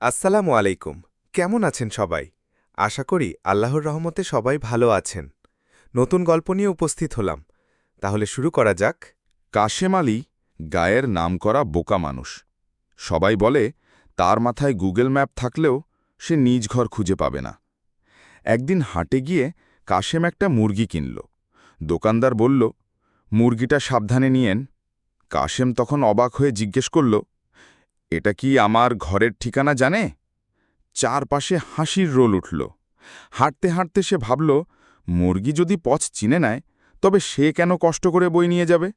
আসসালামু আলাইকুম। কেমন আছেন সবাই? আশা করি আল্লাহর রহমতে সবাই ভালো আছেন। নতুন গল্প নিয়ে উপস্থিত হলাম। তাহলে শুরু করা যাক। কাশেম আলী গায়ের নামকরা বোকা মানুষ। সবাই বলে, তার মাথায় গুগল ম্যাপ থাকলেও সে নিজ ঘর খুঁজে পাবে না। একদিন হাটে গিয়ে কাশেম একটা মুরগি কিনল। দোকানদার বলল, মুরগিটা সাবধানে নিয়েন। কাশেম তখন অবাক হয়ে জিজ্ঞেস করল এটা কি আমার ঘরের ঠিকানা জানে? চারপাশে হাসির রোল উঠল। হাঁটতে হাঁটতে সে ভাবল, মুরগি যদি পথ চিনে নেয়, তবে সে কেন কষ্ট করে বই নিয়ে যাবে?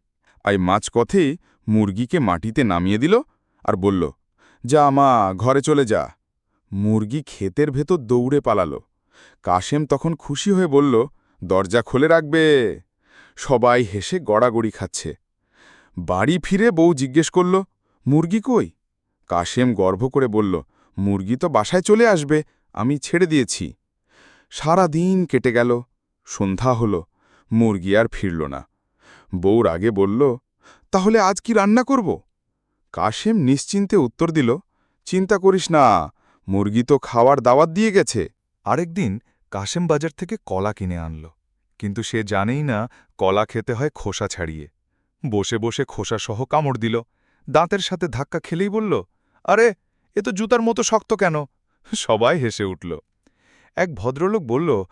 আই মাঝপথেই মুরগিকে মাটিতে নামিয়ে দিল আর বলল, যা মা, ঘরে চলে যা। মুরগি ক্ষেতের ভেতর দৌড়ে পালালো। কাশেম তখন খুশি হয়ে বলল, দরজা খুলে রাখবে। সবাই হেসে গড়াগড়ি খাচ্ছে। বাড়ি ফিরে বউ জিজ্ঞেস করল, মুরগি কই? কাশেম গর্ব করে বলল, মুরগি তো বাসায় চলে আসবে, আমি ছেড়ে দিয়েছি। সারা দিন কেটে গেল, সন্ধ্যা হল, মুরগি আর ফিরল না। বউর আগে বলল, তাহলে আজ কি রান্না করব? কাশেম নিশ্চিন্তে উত্তর দিল, চিন্তা করিস না, মুরগি তো খাওয়ার দাওয়াত দিয়ে গেছে। আরেকদিন কাশেম বাজার থেকে কলা কিনে আনল, কিন্তু সে জানেই না কলা খেতে হয় খোসা ছাড়িয়ে। বসে বসে খোসা সহ কামড় দিল, দাঁতের সাথে ধাক্কা খেলেই বলল আরে, এ তো জুতার মতো শক্ত কেন? সবাই হেসে উঠল। এক ভদ্রলোক বলল,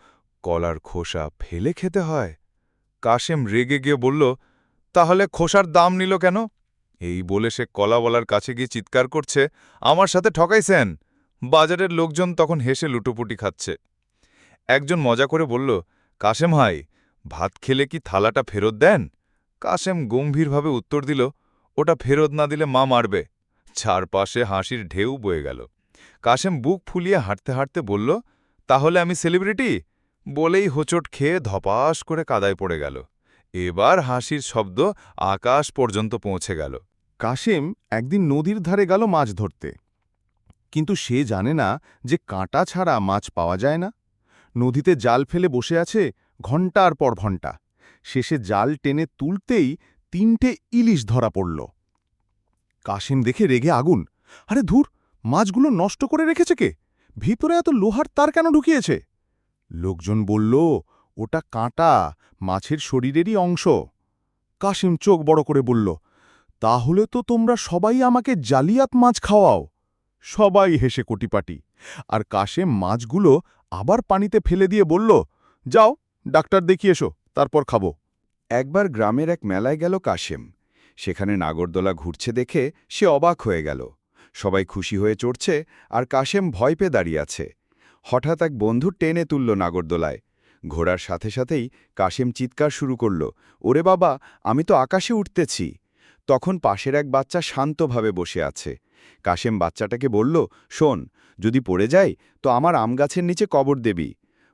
কলার খোসা ফেলে খেতে হয়? কাশেম রেগে গিয়ে বলল, তাহলে খোসার দাম নিল কেন? এই বলে সে কলাওয়ালার কাছে গিয়ে চিৎকার করছে, আমার সাথে ঠকাইছেন? বাজারের লোকজন তখন হেসে লুটোপুটি খাচ্ছে। একজন মজা করে বলল, কাশেম হাই ভাত খেলে কি থালাটা ফেরত দেন? কাশেম গম্ভীরভাবে উত্তর দিল, ওটা ফেরত না দিলে মা মারবে। চারপাশে হাসির ঢেউ বয়ে গেল। কাশেম বুক ফুলিয়ে হাঁটতে হাঁটতে বলল, তাহলে আমি সেলিব্রিটি? বলেই হোঁচট খেয়ে ধপাস করে কাদায় পড়ে গেল। এবার হাসির শব্দ আকাশ পর্যন্ত পৌঁছে গেল। কাশেম একদিন নদীর ধারে গেল মাছ ধরতে। কিন্তু সে জানে না যে কাঁটা ছাড়া মাছ পাওয়া যায় না। নদীতে জাল ফেলে বসে আছে ঘণ্টার পর ঘণ্টা। শেষে জাল টেনে তুলতেই তিনটে ইলিশ ধরা পড়ল। কাশেম দেখে রেগে আগুন। আরে ধুর, মাছগুলো নষ্ট করে রেখেছে কে? ভিতরে এত লোহার তার কেন ঢুকিয়েছে? লোকজন বলল, ওটা কাঁটা, মাছের শরীরেরই অংশ। কাশিম চোখ বড় করে বলল, তাহলে তো তোমরা সবাই আমাকে জালিয়াত মাছ খাওয়াও। সবাই হেসে কোটিপাটি। আর কাশেম মাছগুলো আবার পানিতে ফেলে দিয়ে বলল, যাও, ডাক্তার দেখিয়ে এসো, তারপর খাব। একবার গ্রামের এক মেলায় গেল কাশেম। সেখানে নাগরদোলা ঘুরছে দেখে সে অবাক হয়ে গেল। সবাই খুশি হয়ে চড়ছে আর কাশেম ভয় পেয়ে দাঁড়িয়ে আছে। হঠাৎ এক বন্ধু টেনে তুলল নাগরদোলায়। ঘোড়ার সাথে সাথেই কাশেম চিৎকার শুরু করল, ওরে বাবা, আমি তো আকাশে উঠতেছি। তখন পাশের এক বাচ্চা শান্তভাবে বসে আছে। কাশেম বাচ্চাটাকে বলল, শোন, যদি পড়ে যাই, তো আমার আম গাছের নিচে কবর দেবি।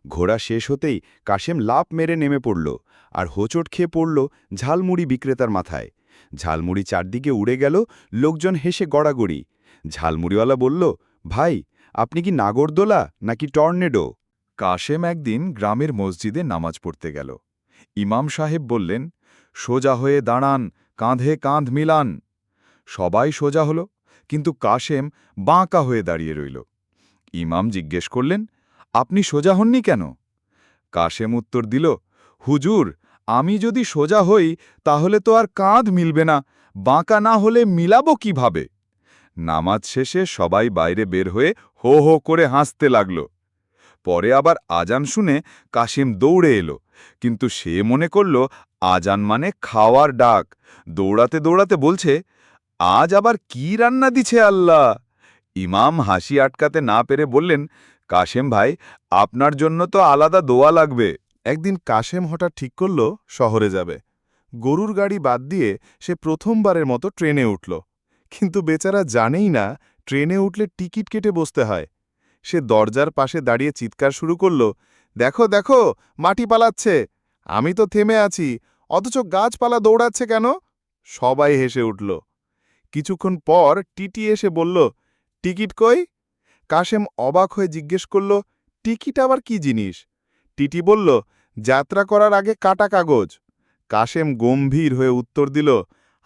ঘোড়া শেষ হতেই কাশেম লাপ মেরে নেমে পড়ল, আর হোঁচট খেয়ে পড়ল ঝালমুড়ি বিক্রেতার মাথায়। ঝালমুড়ি চারদিকে উড়ে গেল, লোকজন হেসে গড়াগড়ি। ঝালমুড়িওয়ালা বলল, ভাই, আপনি কি নাগরদোলা নাকি টর্নেডো? কাশেম একদিন গ্রামের মসজিদে নামাজ পড়তে গেল। ইমাম সাহেব বললেন, সোজা হয়ে দাঁড়ান, কাঁধে কাঁধ মিলান। সবাই সোজা হল, কিন্তু কাশেম বাঁকা হয়ে দাঁড়িয়ে রইল। ইমাম জিজ্ঞেস করলেন, আপনি সোজা হননি কেন? কাশেম উত্তর দিল, হুজুর আমি যদি সোজা হই, তাহলে তো আর কাঁধ মিলবে না। বাঁকা না হলে মিলাবো কীভাবে? নামাজ শেষে সবাই বাইরে বের হয়ে হো হো করে হাসতে লাগল। পরে আবার আজান শুনে কাশিম দৌড়ে এলো। কিন্তু সে মনে করল, আজান মানে খাওয়ার ডাক। দৌড়াতে দৌড়াতে বলছে, আজ আবার কি রান্না দিছে আল্লাহ? ইমাম হাসি আটকাতে না পেরে বললেন কাশেম ভাই, আপনার জন্য তো আলাদা দোয়া লাগবে। একদিন কাশেম হঠাৎ ঠিক করল, শহরে যাবে। গরুর গাড়ি বাদ দিয়ে সে প্রথমবারের মতো ট্রেনে উঠল। কিন্তু বেচারা জানেই না, ট্রেনে উঠলে টিকিট কেটে বসতে হয়। সে দরজার পাশে দাঁড়িয়ে চিৎকার শুরু করল, দেখো দেখো, মাটি পালাচ্ছে। আমি তো থেমে আছি, অথচ গাছপালা দৌড়াচ্ছে কেন? সবাই হেসে উঠল। কিছুক্ষণ পর টিটি এসে বলল, টিকিট কই? কাশেম অবাক হয়ে জিজ্ঞেস করল, টিকিট আবার কি জিনিস? টিটি বলল যাত্রা করার আগে কাটা কাগজ। কাশেম গম্ভীর হয়ে উত্তর দিল,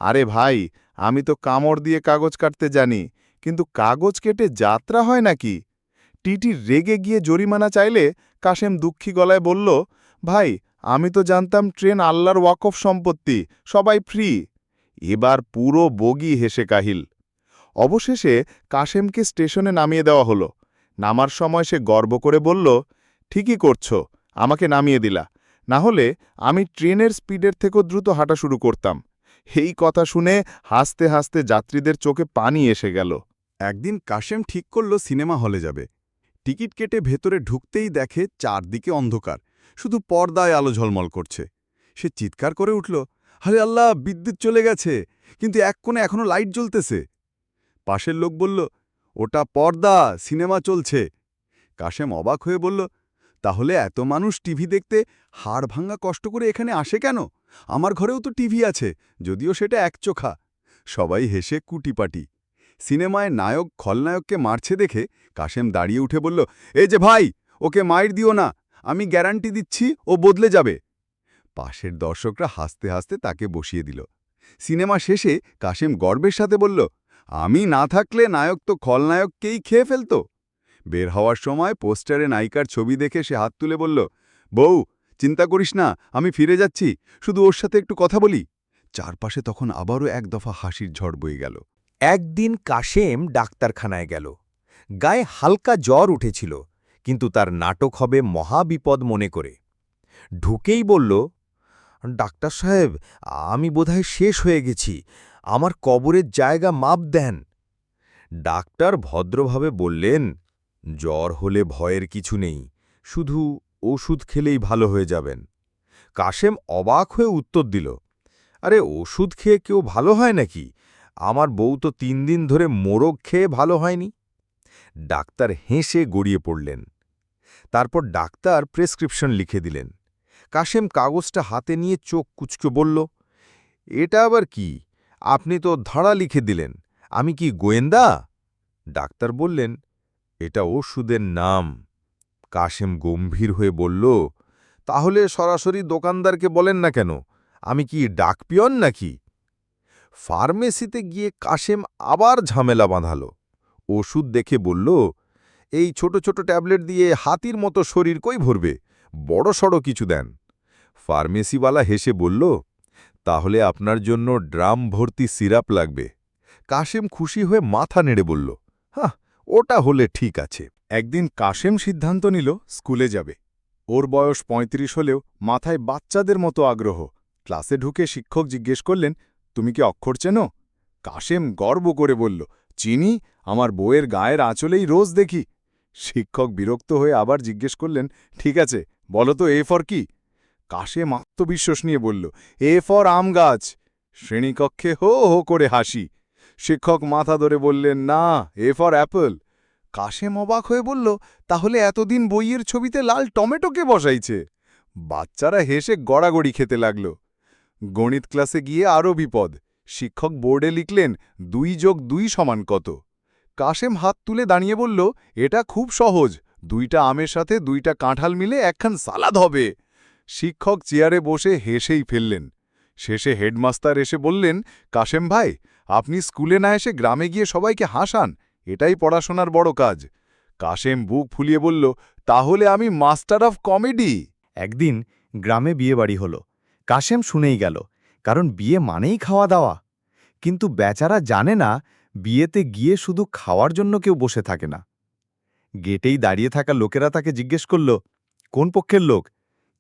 আরে ভাই, আমি তো কামড় দিয়ে কাগজ কাটতে জানি, কিন্তু কাগজ কেটে যাত্রা হয় নাকি? টিটি রেগে গিয়ে জরিমানা চাইলে কাশেম দুঃখী গলায় বলল, ভাই, আমি তো জানতাম ট্রেন আল্লাহর ওয়াকফ সম্পত্তি, সবাই ফ্রি। এবার পুরো বগি হেসে কাহিল। অবশেষে কাশেমকে স্টেশনে নামিয়ে দেওয়া হলো। নামার সময় সে গর্ব করে বলল, ঠিকই করছ আমাকে নামিয়ে দিলা। না হলে আমি ট্রেনের স্পিডের থেকেও দ্রুত হাঁটা শুরু করতাম। এই কথা শুনে হাসতে হাসতে যাত্রীদের চোখে পানি এসে গেল। একদিন কাশেম ঠিক করল সিনেমা হলে যাবে। টিকিট কেটে ভেতরে ঢুকতেই দেখে চারদিকে অন্ধকার। শুধু পর্দায় আলো ঝলমল করছে। সে চিৎকার করে উঠল আরে আল্লাহ, বিদ্যুৎ চলে গেছে। কিন্তু এক কোণে এখনও লাইট জ্বলতেছে। পাশের লোক বলল, ওটা পর্দা, সিনেমা চলছে। কাশেম অবাক হয়ে বলল তাহলে এত মানুষ টিভি দেখতে হাড় ভাঙা কষ্ট করে এখানে আসে কেন? আমার ঘরেও তো টিভি আছে, যদিও সেটা একচোখা সবাই হেসে কুটিপাটি। সিনেমায় নায়ক খলনায়ককে মারছে দেখে কাশেম দাঁড়িয়ে উঠে বলল এ যে ভাই, ওকে মায়ের দিও না, আমি গ্যারান্টি দিচ্ছি, ও বদলে যাবে। পাশের দর্শকরা হাসতে হাসতে তাকে বসিয়ে দিল। সিনেমা শেষে কাশেম গর্বের সাথে বলল, আমি না থাকলে নায়ক তো খলনায়ককেই খেয়ে ফেলত। বের হওয়ার সময় পোস্টারে নায়িকার ছবি দেখে সে হাত তুলে বলল, বউ, চিন্তা করিস না, আমি ফিরে যাচ্ছি, শুধু ওর সাথে একটু কথা বলি। চারপাশে তখন আবারও এক দফা হাসির ঝড় বয়ে গেল। একদিন কাশেম ডাক্তারখানায় গেল। গায়ে হালকা জ্বর উঠেছিল, কিন্তু তার নাটক হবে মহাবিপদ মনে করে। ঢুকেই বলল, ডাক্তার সাহেব, আমি বোধহয় শেষ হয়ে গেছি, আমার কবরের জায়গা মাপ দেন। ডাক্তার ভদ্রভাবে বললেন জ্বর হলে ভয়ের কিছু নেই, শুধু ওষুধ খেলেই ভালো হয়ে যাবেন। কাশেম অবাক হয়ে উত্তর দিল, আরে, ওষুধ খেয়ে কেউ ভালো হয় নাকি? আমার বউ তো তিন দিন ধরে মোরগ খেয়ে ভালো হয়নি। ডাক্তার হেসে গড়িয়ে পড়লেন। তারপর ডাক্তার প্রেসক্রিপশন লিখে দিলেন। কাশেম কাগজটা হাতে নিয়ে চোখ কুচকে বলল, এটা আবার কি? আপনি তো ধড়া লিখে দিলেন। আমি কি গোয়েন্দা? ডাক্তার বললেন এটা ওষুধের নাম। কাশেম গম্ভীর হয়ে বলল, তাহলে সরাসরি দোকানদারকে বলেন না কেন? আমি কি ডাকপিয়ন নাকি? ফার্মেসিতে গিয়ে কাশেম আবার ঝামেলা বাঁধাল। ওষুধ দেখে বলল, এই ছোট ছোট ট্যাবলেট দিয়ে হাতির মতো শরীর কই ভরবে? বড় সড়ো কিছু দেন। ফার্মেসিওয়ালা হেসে বলল, তাহলে আপনার জন্য ড্রাম ভর্তি সিরাপ লাগবে। কাশেম খুশি হয়ে মাথা নেড়ে বলল হ্যাঁ ওটা হলে ঠিক আছে। একদিন কাশেম সিদ্ধান্ত নিল স্কুলে যাবে। ওর বয়স ৩৫ হলেও মাথায় বাচ্চাদের মতো আগ্রহ। ক্লাসে ঢুকে শিক্ষক জিজ্ঞেস করলেন, তুমি কি অক্ষর চেনো? কাশেম গর্ব করে বলল, চিনি, আমার বইয়ের গায়ের আঁচলেই রোজ দেখি। শিক্ষক বিরক্ত হয়ে আবার জিজ্ঞেস করলেন, ঠিক আছে, বলো তো এ ফর কি? কাশেম আত্মবিশ্বাস নিয়ে বলল, এ ফর আম গাছ। শ্রেণীকক্ষে হো হো করে হাসি। শিক্ষক মাথা ধরে বললেন, না, এ ফর অ্যাপল। কাশেম অবাক হয়ে বলল, তাহলে এতদিন বইয়ের ছবিতে লাল টমেটোকে বসাইছে? বাচ্চারা হেসে গড়াগড়ি খেতে লাগল। গণিত ক্লাসে গিয়ে আরও বিপদ। শিক্ষক বোর্ডে লিখলেন, দুই যোগ দুই সমান কত? কাশেম হাত তুলে দাঁড়িয়ে বলল, এটা খুব সহজ। দুইটা আমের সাথে দুইটা কাঁঠাল মিলে একখান সালাদ হবে। শিক্ষক চেয়ারে বসে হেসেই ফেললেন। শেষে হেডমাস্টার এসে বললেন, কাশেম ভাই আপনি স্কুলে না এসে গ্রামে গিয়ে সবাইকে হাসান, এটাই পড়াশোনার বড় কাজ। কাশেম বুক ফুলিয়ে বলল, তাহলে আমি মাস্টার অফ কমেডি। একদিন গ্রামে বিয়েবাড়ি হল। কাশেম শুনেই গেল, কারণ বিয়ে মানেই খাওয়া দাওয়া কিন্তু বেচারা জানে না, বিয়েতে গিয়ে শুধু খাওয়ার জন্য কেউ বসে থাকে না। গেটেই দাঁড়িয়ে থাকা লোকেরা তাকে জিজ্ঞেস করল, কোন পক্ষের লোক?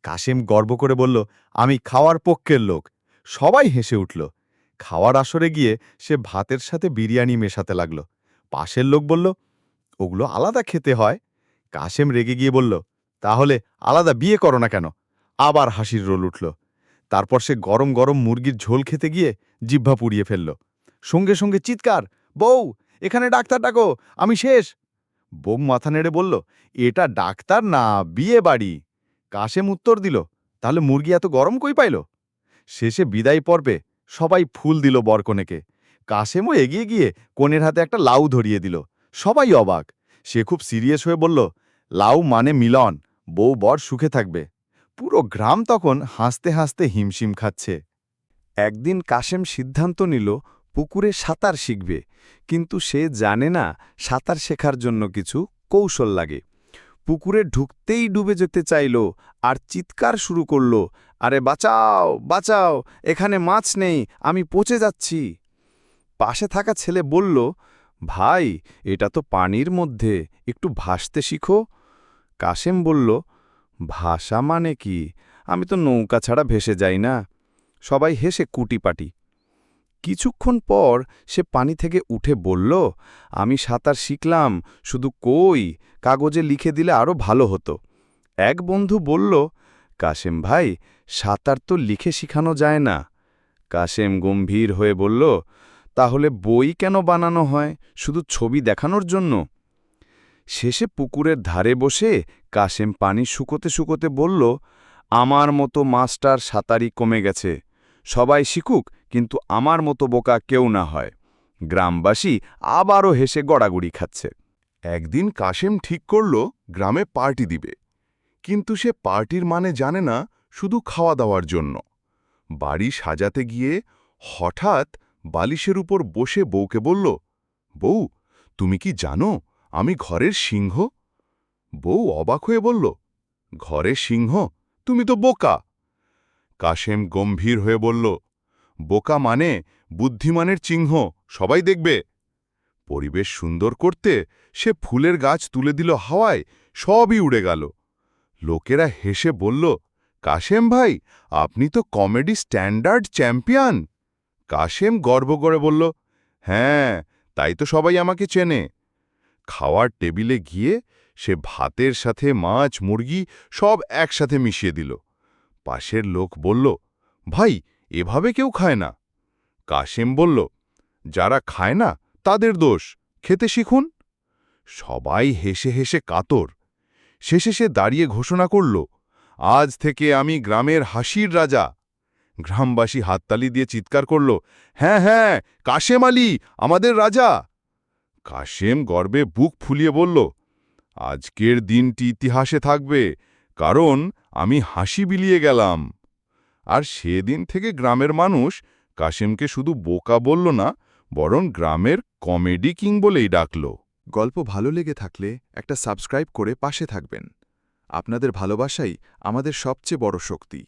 কাশেম গর্ব করে বলল, আমি খাওয়ার পক্ষের লোক। সবাই হেসে উঠল খাওয়ার আসরে গিয়ে সে ভাতের সাথে বিরিয়ানি মেশাতে লাগল। পাশের লোক বলল, ওগুলো আলাদা খেতে হয়। কাশেম রেগে গিয়ে বলল, তাহলে আলাদা বিয়ে করো না কেন? আবার হাসির রোল উঠল। তারপর সে গরম গরম মুরগির ঝোল খেতে গিয়ে জিহ্বা পুড়িয়ে ফেলল। সঙ্গে সঙ্গে, চিৎকার, বউ, এখানে ডাক্তার ডাকো, আমি শেষ। বউ মাথা নেড়ে বলল, এটা ডাক্তার না, বিয়ে বাড়ি। কাশেম উত্তর দিল, তাহলে মুরগি এত গরম কই পাইল? শেষে বিদায় পর্বে সবাই ফুল দিল বরকনেকে। কাশেমও এগিয়ে গিয়ে কনের হাতে একটা লাউ ধরিয়ে দিল। সবাই অবাক। সে খুব সিরিয়াস হয়ে বলল, লাউ মানে মিলন, বউ বর সুখে থাকবে। পুরো গ্রাম তখন হাসতে হাসতে হিমশিম খাচ্ছে। একদিন কাশেম সিদ্ধান্ত নিল, পুকুরে সাঁতার শিখবে। কিন্তু সে জানে না সাঁতার শেখার জন্য কিছু কৌশল লাগে। পুকুরে ঢুকতেই ডুবে যেতে চাইল, আর চিৎকার শুরু করল আরে বাঁচাও বাঁচাও, এখানে মাছ নেই, আমি পচে যাচ্ছি। পাশে থাকা ছেলে বলল, ভাই, এটা তো পানির মধ্যে, একটু ভাসতে শিখো। কাশেম বলল ভাষা মানে কি? আমি তো নৌকা ছাড়া ভেসে যাই না। সবাই হেসে কুটিপাটি। কিছুক্ষণ পর সে পানি থেকে উঠে বলল, আমি সাঁতার শিখলাম, শুধু কই? কাগজে লিখে দিলে আরও ভালো হতো। এক বন্ধু বলল কাশেম ভাই, সাঁতার তো লিখে শিখানো যায় না। কাশেম গম্ভীর হয়ে বলল, তাহলে বই কেন বানানো হয়? শুধু ছবি দেখানোর জন্য? শেষে পুকুরের ধারে বসে কাশেম পানি শুকোতে শুকোতে বলল, আমার মতো মাস্টার সাঁতারই কমে গেছে। সবাই শিখুক, কিন্তু আমার মতো বোকা কেউ না হয়। গ্রামবাসী আবারও হেসে গড়াগড়ি খাচ্ছে। একদিন কাশেম ঠিক করল, গ্রামে পার্টি দিবে। কিন্তু সে পার্টির মানে জানে না শুধু খাওয়া দাওয়ার জন্য। বাড়ি সাজাতে গিয়ে হঠাৎ বালিশের উপর বসে বউকে বলল, বউ, তুমি কি জানো আমি ঘরের সিংহ? বউ অবাক হয়ে বলল, ঘরের সিংহ? তুমি তো বোকা! কাশেম গম্ভীর হয়ে বলল, বোকা মানে বুদ্ধিমানের চিহ্ন সবাই দেখবে। পরিবেশ সুন্দর করতে সে ফুলের গাছ তুলে দিল হাওয়ায়, সবই উড়ে গেল। লোকেরা হেসে বলল, কাশেম ভাই, আপনি তো কমেডি স্ট্যান্ডার্ড চ্যাম্পিয়ন। কাশেম গর্ব করে বলল হ্যাঁ তাই তো সবাই আমাকে চেনে। খাওয়ার টেবিলে গিয়ে সে ভাতের সাথে, মাছ, মুরগি সব একসাথে মিশিয়ে দিল। পাশের লোক বলল, ভাই, এভাবে কেউ খায় না। কাশেম বলল, যারা খায় না, তাদের দোষ, খেতে শিখুন। সবাই হেসে হেসে কাতর। শেষে সে দাঁড়িয়ে ঘোষণা করল, আজ থেকে আমি গ্রামের হাসির রাজা। গ্রামবাসী হাততালি দিয়ে চিৎকার করল হ্যাঁ হ্যাঁ কাশেম আলী, আমাদের রাজা। কাশেম গর্বে বুক ফুলিয়ে বলল, আজকের দিনটি ইতিহাসে থাকবে, কারণ আমি হাসি বিলিয়ে গেলাম। আর সেদিন থেকে গ্রামের মানুষ কাশেমকে শুধু বোকা বলল না, বরং গ্রামের কমেডি কিং বলেই ডাকল। গল্প ভালো লেগে থাকলে একটা সাবস্ক্রাইব করে পাশে থাকবেন। আপনাদের ভালোবাসাই আমাদের সবচেয়ে বড় শক্তি।